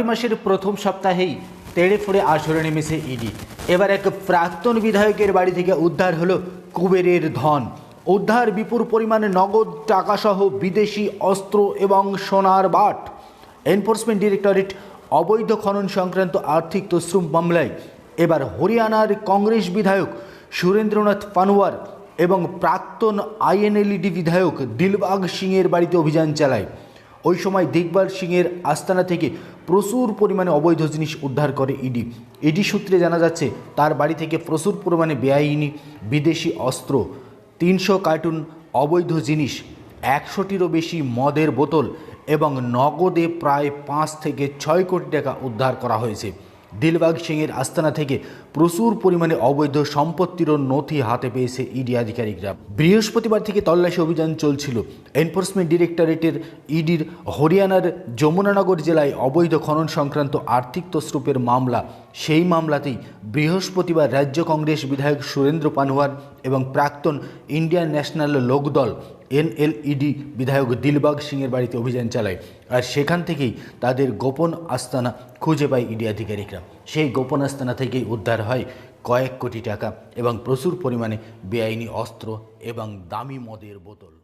জানুয়ারি মাসের প্রথম সপ্তাহেই তেড়ে ফুড়ে আসরে নেমেছে ইডি। এবার এক প্রাক্তন বিধায়কের বাড়ি থেকে উদ্ধার হলো কুবেরের ধন। উদ্ধার বিপুল পরিমাণে নগদ টাকাসহ বিদেশি অস্ত্র এবং সোনার বাট। এনফোর্সমেন্ট ডিরেক্টরেট অবৈধ খনন সংক্রান্ত আর্থিক তশ্রুম মামলায় এবার হরিয়ানার কংগ্রেস বিধায়ক সুরেন্দ্রনাথ পানোয়ার এবং প্রাক্তন আইএনএলইডি বিধায়ক দিলবাগ সিংয়ের বাড়িতে অভিযান চালায়। ওই সময় দেখবাল সিংয়ের আস্তানা থেকে প্রচুর পরিমাণে অবৈধ জিনিস উদ্ধার করে ইডি। ইডি সূত্রে জানা যাচ্ছে, তার বাড়ি থেকে প্রচুর পরিমাণে বেআইনি বিদেশি অস্ত্র, তিনশো কার্টুন অবৈধ জিনিস, একশোটিরও বেশি মদের বোতল এবং নগদে প্রায় পাঁচ থেকে ছয় কোটি টাকা উদ্ধার করা হয়েছে। দিলবাগ সিংয়ের আস্তানা থেকে প্রচুর পরিমাণে অবৈধ সম্পত্তিরও নথি হাতে পেয়েছে ইডি আধিকারিকরা। বৃহস্পতিবার থেকে তল্লাশি অভিযান চলছিল। এনফোর্সমেন্ট ডিরেক্টরেটের ইডির হরিয়ানার যমুনানগর জেলায় অবৈধ খনন সংক্রান্ত আর্থিক তস্রূপের মামলা। সেই মামলাতেই বৃহস্পতিবার রাজ্য কংগ্রেস বিধায়ক সুরেন্দ্র পানওয়ার এবং প্রাক্তন ইন্ডিয়ান ন্যাশনাল লোকদল এনএলইডি বিধায়ক দিলবাগ সিংয়ের বাড়িতে অভিযান চালায়। আর সেখান থেকেই তাদের গোপন আস্তানা খুঁজে পায় ইডি আধিকারিকরা। সেই গোপন আস্তানা থেকেই উদ্ধার হয় কয়েক কোটি টাকা এবং প্রচুর পরিমাণে বেআইনি অস্ত্র এবং দামি মদের বোতল।